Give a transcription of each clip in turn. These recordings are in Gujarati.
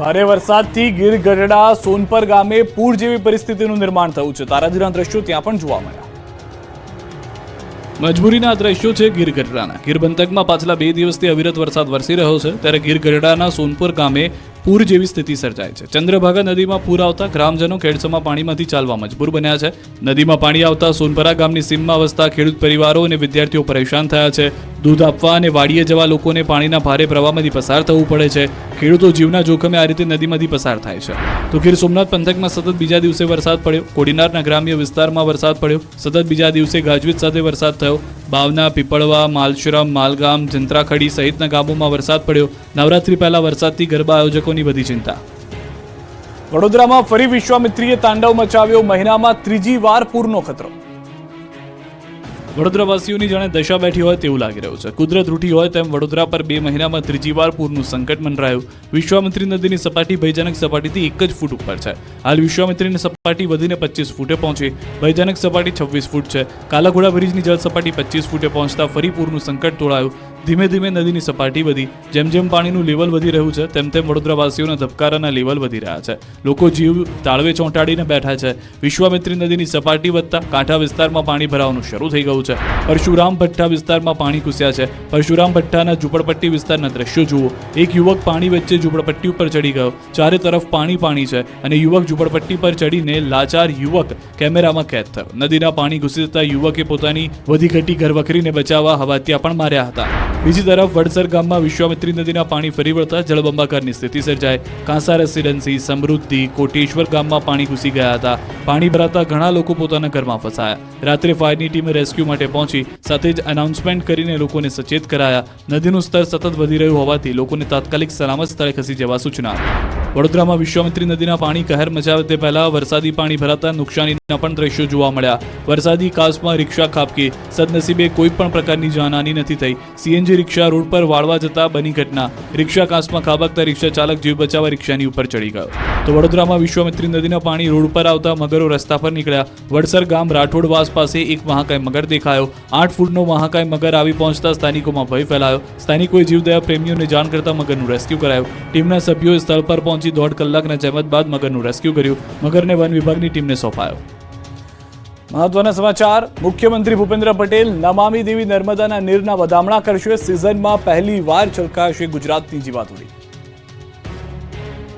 ભારે વરસાદથી ગીર ગઢડા સોનપર ગામે પૂર જેવી પરિસ્થિતિનું નિર્માણ થયું છે. તારાજીના દ્રશ્યો ત્યાં પણ જોવા મળ્યા. મજબૂરીના દ્રશ્યો છે ગીર ગઢડાના ગીર બંતકમાં પાછલા બે દિવસથી અવિરત વરસાદ વરસી રહ્યો છે, ત્યારે ગીર ગઢડાના સોનપુર ગામે પૂર જેવી સ્થિતિ સર્જાય છે. ચંદ્રભાગા નદીમાં પૂર આવતા ગ્રામજનો ખેડસમાં પાણીમાંથી ચાલવા મજબૂર બન્યા છે. નદીમાં પાણી આવતા સોનપરા ગામની સીમમાં વસતા ખેડૂત પરિવારો અને વિદ્યાર્થીઓ પરેશાન થયા છે. દૂધ આપવા અને વાડીએ જવા લોકોને પાણીના ભારે પ્રવાહમાંથી પસાર થવું પડે છે. ખેડૂતો જીવના જોખમે આ રીતે નદીમાંથી પસાર થાય છે. તો ગીર સોમનાથ પંથકમાં સતત બીજા દિવસે વરસાદ પડ્યો. કોડીનારના ગ્રામ્ય વિસ્તારમાં વરસાદ પડ્યો. સતત બીજા દિવસે ગાજવીજ સાથે વરસાદ થયો. બાવના, પીપળવા, માલશ્રમ, માલગામ, જંત્રાખડી સહિતના ગામોમાં વરસાદ પડ્યો. નવરાત્રી પહેલા વરસાદથી ગરબા આયોજકોની બધી ચિંતા. વડોદરામાં ફરી વિશ્વામિત્રીએ તાંડવ મચાવ્યો. મહિનામાં ત્રીજી વાર પૂરનો ખતરો. વડોદરાવાસીઓની જાણે દશા બેઠી હોય તેવું લાગી રહ્યું છે. કુદરત રૂઠી હોય તેમ વડોદરા પર બે મહિનામાં ત્રીજી વાર પૂરનું સંકટ મંડરાયું. વિશ્વામિત્રી નદીની સપાટી ભયજનક સપાટીથી એક જ ફૂટ ઉપર છે. હાલ વિશ્વામિત્રીની સપાટી વધીને પચીસ ફૂટે પહોંચી. ભયજનક સપાટી છવ્વીસ ફૂટ છે. કાલાઘોડા બ્રિજની જળ સપાટી પચીસ ફૂટે પહોંચતા ફરી પૂરનું સંકટ તોળાયું. ધીમે ધીમે નદીની સપાટી વધી. જેમ જેમ પાણીનું લેવલ વધી રહ્યું છે, તેમ તેમ વડોદરાવાસીઓના ધબકારાના લેવલ વધી રહ્યા છે. લોકો જીવ તાળવે ચોંટાડીને બેઠા છે. વિશ્વામિત્રી નદીની સપાટી વધતા કાંઠા વિસ્તારમાં પાણી ભરાવાનું શરૂ થઈ ગયું છે. પરશુરામ ભઠ્ઠા વિસ્તારમાં પાણી ઘૂસ્યા છે. પરશુરામ ભઠ્ઠાના ઝૂંપડપટ્ટી વિસ્તારના દ્રશ્યો જુઓ. એક યુવક પાણી વચ્ચે ઝૂંપડપટ્ટી ઉપર ચડી ગયો. ચારે તરફ પાણી પાણી છે અને યુવક ઝૂંપડપટ્ટી પર ચડીને લાચાર યુવક કેમેરામાં કેદ થયો. નદીના પાણી ઘૂસી જતા યુવકે પોતાની વધી ઘટી ઘરવખરીને બચાવવા હવાત્યા પણ માર્યા હતા. બીજી તરફ વડસર ગામમાં વિશ્વામિત્રી નદીના પાણી ફરી વળતા જળબંબાકારની સ્થિતિ સર્જાય કાંસા રેસિડેન્સી, સમૃદ્ધિ, કોટેશ્વર ગામમાં પાણી ઘૂસી ગયા હતા. પાણી ભરાતા ઘણા લોકો પોતાના ઘરમાં ફસાયા. રાત્રે ફાયરની ટીમે રેસ્ક્યુ માટે પહોંચી, સાથે જ અનાઉન્સમેન્ટ કરીને લોકોને સચેત કરાયા. નદીનું સ્તર સતત વધી રહ્યું હોવાથી લોકોને તાત્કાલિક સલામત સ્થળે ખસી જવા સૂચના. વડોદરામાં વિશ્વામિત્રી નદીના પાણી કહેર મચાવે તે પહેલા વરસાદી પાણી ભરાતા નુકસાનીના પણ દ્રશ્યો જોવા મળ્યા. વરસાદી કાસમાં રિક્ષા ખાબકી. સદનસીબે કોઈ પણ પ્રકારની જાનહાની નથી થઈ. સીએનજી રિક્ષા રોડ પર વાળવા જતા બની ઘટના. રિક્ષા કાસમાં ખાબકતા રિક્ષા ચાલક જીવ બચાવવા રિક્ષાની ઉપર ચડી ગયો. તો વડોદરામાં વિશ્વામિત્રી નદીના પાણી રોડ પર આવતા મગરો રસ્તા પર નીકળ્યા. વડસર ગામ રાઠોડવાસ પાસે એક મહાકાય મગર દેખાયો. આઠ ફૂટનો મહાકાય મગર આવી પહોંચતા સ્થાનિકોમાં ભય ફેલાયો. સ્થાનિકોએ જીવદયા પ્રેમીઓને જાણ કરતા મગરનું રેસ્ક્યુ કરાયું. ટીમના સભ્યોએ સ્થળ પર પહોંચી દોઢ કલાકના જહેમત બાદ મગરનું રેસ્ક્યુ કર્યું. મગરને વન વિભાગની ટીમને સોંપાયો. મહત્વના સમાચાર. મુખ્યમંત્રી ભૂપેન્દ્ર પટેલ નમામી દેવી નર્મદાના નીરના વધામણા કરશે. સિઝનમાં પહેલી વાર છલકાશે ગુજરાતની જીવાદોરી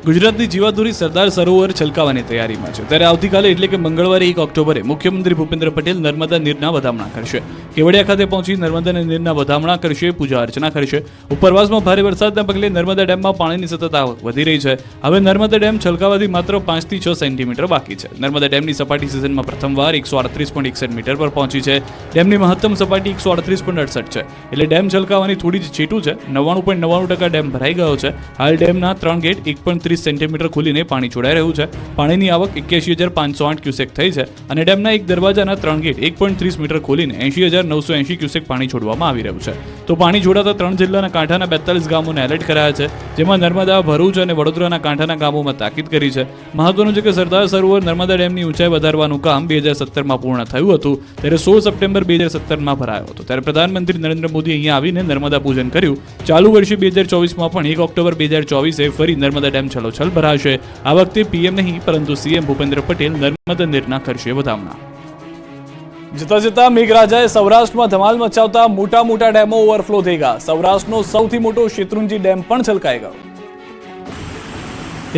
ગુજરાતની જીવાદોરી સરદાર સરોવર છલકાવાની તૈયારીમાં છે. ત્યારે આવતીકાલે એટલે કે મંગળવારે એક ઓક્ટોબરે મુખ્યમંત્રી ભૂપેન્દ્ર પટેલ નર્મદા નીરના વધામણા કરશે. કેવડિયા ખાતે પહોંચી નર્મદાના નીરના વધામણા કરશે, પૂજા અર્ચના કરશે. ઉપરવાસમાં ભારે વરસાદના પગલે નર્મદા ડેમમાં પાણીની સતત આવક વધી રહી છે. હવે નર્મદા ડેમ છલકાવાથી માત્ર પાંચથી છ સેન્ટીમીટર બાકી છે. નર્મદા ડેમની સપાટી સિઝનમાં પ્રથમવાર એકસો અડત્રીસ પોઈન્ટ એકસઠ મીટર પર પહોંચી છે. ડેમની મહત્તમ સપાટી એકસો અડત્રીસ પોઈન્ટ અડસઠ છે. એટલે ડેમ છલકાવાની થોડી જ છેટું છે. નવ્વાણું પોઈન્ટ નવ્વાણું ટકા ડેમ ભરાઈ ગયો છે. હાલ ડેમના ત્રણ ગેટ એક પોઈન્ટ ત્રીસ સેન્ટીમીટર ખુલીને પાણી છોડાઈ રહ્યું છે. પાણીની આવક એક્યાસી હજાર પાંચસો આઠ ક્યુસેક થઈ છે અને ડેમના એક દરવાજાના ત્રણ ગેટ એક પોઈન્ટ ત્રીસ મીટર ખોલીને એંશી હજાર નવસો એંશી ક્યુસેક પાણી છોડવામાં આવી રહ્યું છે. તો પાણી જોડાતા ત્રણ જિલ્લાના કાંઠાના બેતાલીસ ગામોને એલર્ટ કરાયા છે, જેમાં નર્મદા, ભરૂચ અને વડોદરાના કાંઠાના ગામોમાં તાકીદ કરી છે. મહત્વનું છે કે સરદાર સરોવર નર્મદા ડેમની ઊંચાઈ વધારવાનું કામ બે હજાર સત્તરમાં પૂર્ણ થયું હતું. ત્યારે સોળ સપ્ટેમ્બર બે હજાર સત્તરમાં ભરાયો હતો. ત્યારે પ્રધાનમંત્રી નરેન્દ્ર મોદી અહીંયા આવીને નર્મદા પૂજન કર્યું. ચાલુ વર્ષે બે હજાર ચોવીસમાં પણ એક ઓક્ટોબર બે હજાર ચોવીસે ફરી નર્મદા ડેમ છલોછલ ભરાશે. આ વખતે પીએમ નહીં, પરંતુ સીએમ ભૂપેન્દ્ર પટેલ નર્મદા નીરના કરશે વધામણા. જતા જતા મેઘરાજાએ સૌરાષ્ટ્રમાં ધમાલ મચાવતા મોટા મોટા ડેમો ઓવરફ્લો થઈ ગયા. સૌરાષ્ટ્રનો સૌથી મોટો શેત્રુંજી ડેમ પણ છલકાઈ ગયો.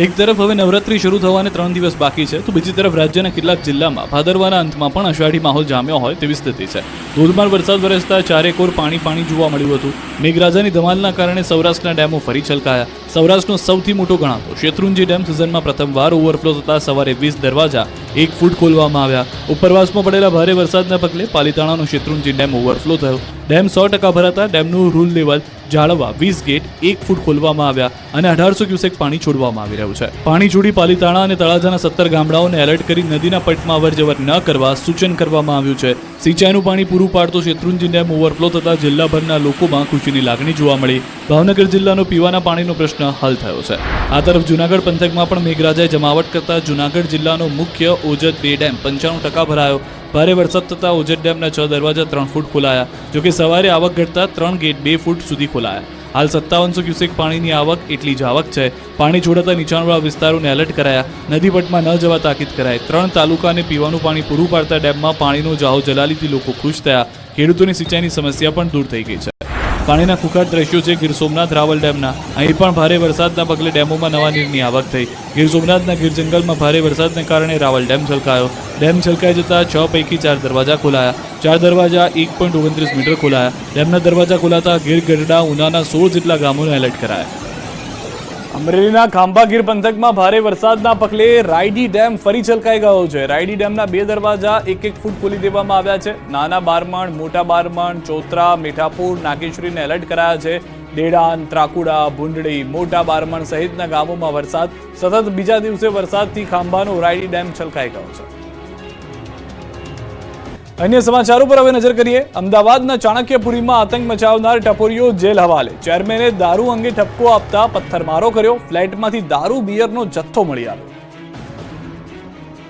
એક તરફ હવે નવરાત્રી શરૂ થવાને ત્રણ દિવસ બાકી છે, તો બીજી તરફ રાજ્યના કેટલાક જિલ્લામાં ભાદરવાના અંતમાં પણ અષાઢી માહોલ જામ્યો હોય તેવી સ્થિતિ છે. ધોધમાર વરસાદ વરસતા ચારેકોર પાણી પાણી જોવા મળ્યું હતું. મેઘરાજાની ધમાલના કારણે સૌરાષ્ટ્રના ડેમો ફરી છલકાયા. સૌરાષ્ટ્રનો સૌથી મોટો ગણાતો શેત્રુંજી ડેમ સિઝનમાં પ્રથમવાર ઓવરફ્લો થતા સવારે વીસ દરવાજા એક ફૂટ ખોલવામાં આવ્યા. ઉપરવાસમાં પડેલા ભારે વરસાદના પગલે પાલીતાણાનો શેત્રુંજી ડેમ ઓવરફ્લો થયો. ડેમ સો ટકા ભરાતા ડેમનું રૂલ લેવલ જાળવવા વીસ ગેટ એક ફૂટ ખોલવામાં આવ્યા અને અઢારસો ક્યુસેક પાણી છોડવામાં આવી રહ્યું છે. પાણી છોડી પાલીતાણા અને તળાજાના સત્તર ગામડાઓને એલર્ટ કરી નદીના પટમાં અવરજવર ન કરવા સૂચન કરવામાં આવ્યું છે. સિંચાઈનું પાણી પૂરું પાડતો શેત્રુંજી ડેમ ઓવરફ્લો થતા જિલ્લાભરના લોકોમાં ખુશીની લાગણી જોવા મળી. ભાવનગર જિલ્લાનો પીવાના પાણીનો પ્રશ્ન હલ થયો છે. આ તરફ જૂનાગઢ પંથકમાં પણ મેઘરાજાએ જમાવટ કરતા જૂનાગઢ જિલ્લાનો મુખ્ય ઓજત બે ડેમ પંચાણું ટકા ભરાયો. ભારે વરસાદ થતાં ઓજત ડેમના છ દરવાજા ત્રણ ફૂટ ખોલાયા, જોકે સવારે આવક ઘટતા ત્રણ ગેટ બે ફૂટ સુધી ખોલાયા. હાલ સત્તાવનસો ક્યુસેક પાણીની આવક એટલી જ આવક છે. પાણી છોડાતા નીચાણવાળા વિસ્તારોને એલર્ટ કરાયા. નદીપટમાં ન જવા તાકીદ કરાય ત્રણ તાલુકાને પીવાનું પાણી પૂરું પાડતા ડેમમાં પાણીનો જાહો જલાલીથી લોકો ખુશ થયા. ખેડૂતોની સિંચાઈની સમસ્યા પણ દૂર થઈ ગઈ છે. પાણીના ખુખાર દ્રશ્યો છે ગીર સોમનાથ રાવલ ડેમના. અહીં પણ ભારે વરસાદના પગલે ડેમોમાં નવા નીરની આવક થઈ. ગીર સોમનાથના ગીર જંગલમાં ભારે વરસાદને કારણે રાવલ ડેમ છલકાયો. ડેમ છલકાઈ જતા છ પૈકી ચાર દરવાજા ખોલાયા. ચાર દરવાજા એક પોઈન્ટ ઓગણત્રીસ મીટર ખોલાયા. ડેમના દરવાજા ખોલાતા ગીર ગઢડા ઉનાના સોળ જેટલા ગામોને એલર્ટ કરાયા. અમરેલીના ખાંભા ગીર પંથકમાં ભારે વરસાદના પગલે રાયડી ડેમ ફરી છલકાઈ ગયો છે. રાયડી ડેમના બે દરવાજા એક એક ફૂટ ખોલી દેવામાં આવ્યા છે. નાના બારમણ, મોટા બારમણ, ચોતરા, મીઠાપુર, નાગેશ્વરીને એલર્ટ કરાયા છે. દેડાન, ત્રાકુડા, ભૂંડળી, મોટા બારમણ સહિતના ગામોમાં વરસાદ. સતત બીજા દિવસે વરસાદથી ખાંભાનો રાયડી ડેમ છલકાઈ ગયો છે. અન્ય સમાચારો પર હવે નજર કરીએ. અમદાવાદના ચાણક્યપુરીમાં આતંક મચાવનાર ટપોરીઓ જેલ હવાલે. ચેરમેને દારૂ અંગે ઠપકો આપતા પથ્થરમારો કર્યો. ફ્લેટમાંથી દારૂ, બિયરનો જથ્થો મળી આવ્યો.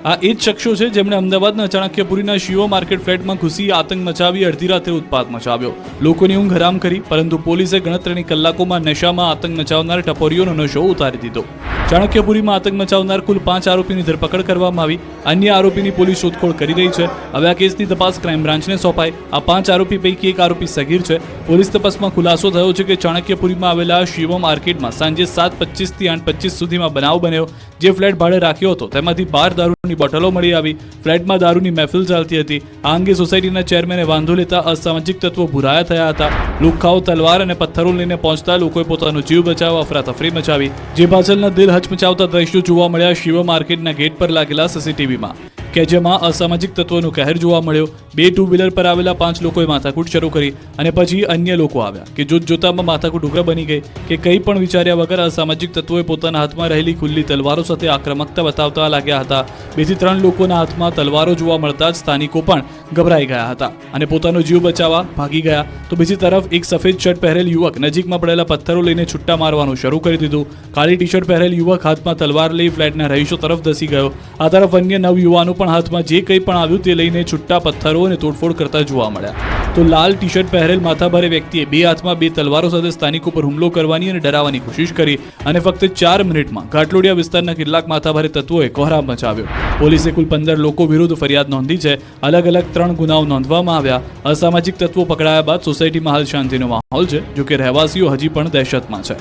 આ એ જ શખ્સો છે જેમણે અમદાવાદના ચાણક્યપુરીના શિવો માર્કેટ ફ્લેટમાં ઘૂસી આતંક મચાવી અડધી રાત્રે ઉત્પાત મચાવ્યો. લોકોની ઊંઘ હરામ કરી, પરંતુ પોલીસે ગણતરીની કલાકોમાં નશામાં આતંક મચાવનાર ટપોરીઓનો નશો ઉતારી દીધો. ચાણક્યપુરીમાં આતંક મચાવનાર કુલ પાંચ આરોપીની ધરપકડ કરવામાં આવી. અન્ય આરોપીની પોલીસ શોધખોળ કરી રહી છે. હવે આ કેસની તપાસ ક્રાઇમ બ્રાન્ચને સોંપાઈ આ પાંચ આરોપી પૈકી એક આરોપી સગીર છે. પોલીસ તપાસમાં ખુલાસો થયો છે કે ચાણક્યપુરીમાં આવેલા શિવો માર્કેટમાં સાંજે સાત પચીસથી આઠ પચીસ સુધીમાં બનાવ બન્યો. જે ફ્લેટ ભાડે રાખ્યો હતો, તેમાંથી બાર દારૂની બોટલો મળી આવી. ફ્લેટમાં દારૂની મહેફિલ ચાલતી હતી. આ અંગે સોસાયટીના ચેરમેને વાંધો લેતા અસામાજિક તત્વો ભુરાયા થયા હતા. લુખાઓ, તલવાર અને પથ્થરો લઈને પહોંચતા લોકોએ પોતાનો જીવ બચાવવા અફરાતફરી મચાવી. જે પાછળના દિલ હચમચાવતા દ્રશ્યો જોવા મળ્યા શિવ માર્કેટના ગેટ પર લાગેલા સીસીટીવીમાં કે જેમાં અસામાજિક તત્વોનો કહેર જોવા મળ્યો. બે ટુ વ્હીલર પર આવેલા પાંચ લોકોએ માથાકૂટ શરૂ કરી અને પછી અન્ય લોકો આવ્યા કે જોત જોતામાં માથાકૂટ ઉગ્ર બની ગઈ કે કંઈ પણ વિચાર્યા વગર અસામાજિક તત્વોએ પોતાના હાથમાં રહેલી ખુલ્લી તલવારો સાથે આક્રમકતા બતાવતા લાગ્યા હતા. બેથી ત્રણ લોકોના હાથમાં તલવારો જોવા મળતા જ સ્થાનિકો પણ ગભરાઈ ગયા હતા અને પોતાનો જીવ બચાવવા ભાગી ગયા. તો બીજી તરફ એક સફેદ શર્ટ પહેરેલ યુવક નજીકમાં પડેલા પથ્થરો લઈને છુટ્ટા મારવાનું શરૂ કરી દીધું. કાળી ટી શર્ટ પહેરેલ યુવક હાથમાં તલવાર લઈ ફ્લેટના રહીશો તરફ ધસી ગયો. આ તરફ અન્ય નવ યુવાનો પણ હાથમાં જે કંઈ પણ આવ્યું તે લઈને છુટ્ટા પથ્થરો અને તોડફોડ કરતા જોવા મળ્યા. તો લાલ ટી શર્ટ પહેરેલ માથાભારે વ્યક્તિએ બે હાથમાં બે તલવારો સાથે સ્થાનિકો પર હુમલો કરવાની અને ડરાવવાની કોશિશ કરી અને ફક્ત ચાર મિનિટમાં ઘાટલોડિયા વિસ્તારના કેટલાક માથાભારે તત્વોએ કોહરામ મચાવ્યો. પોલીસે કુલ પંદર લોકો વિરુદ્ધ ફરિયાદ નોંધી છે. અલગ અલગ ત્રણ ગુનાઓ નોંધવામાં આવ્યા. અસામાજિક તત્વો પકડાયા બાદ સોસાયટીમાં હાલ શાંતિનો માહોલ છે, જોકે રહેવાસીઓ હજી પણ દહેશતમાં છે.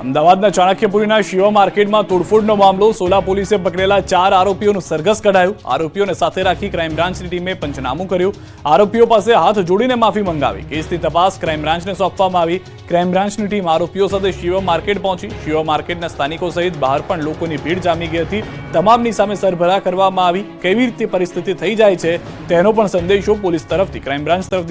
અમદાવાદના ચાણક્યપુરીના શિવા માર્કેટમાં તોડફોડનો મામલો, સોલા પોલીસે પકડેલા ચાર આરોપીઓનું સરઘસ કઢાયું. આરોપીઓને સાથે રાખી ક્રાઇમ ટીમે પંચનામું કર્યું. આરોપીઓ પાસે હાથ જોડીને માફી મંગાવી. કેસની તપાસ ક્રાઇમ બ્રાન્ચને સોંપવામાં આવી. ક્રાઇમ બ્રાન્ચની ટીમ આરોપીઓ સાથે શિવા માર્કેટ પહોંચી. શિવા માર્કેટના સ્થાનિકો સહિત બહાર પણ લોકોની ભીડ જામી ગઈ હતી. તમામની સામે સરભરા કરવામાં આવી. કેવી રીતે પરિસ્થિતિ થઈ જાય છે, તેનો પણ સંદેશો પોલીસ તરફથી, ક્રાઇમ બ્રાન્ચ તરફથી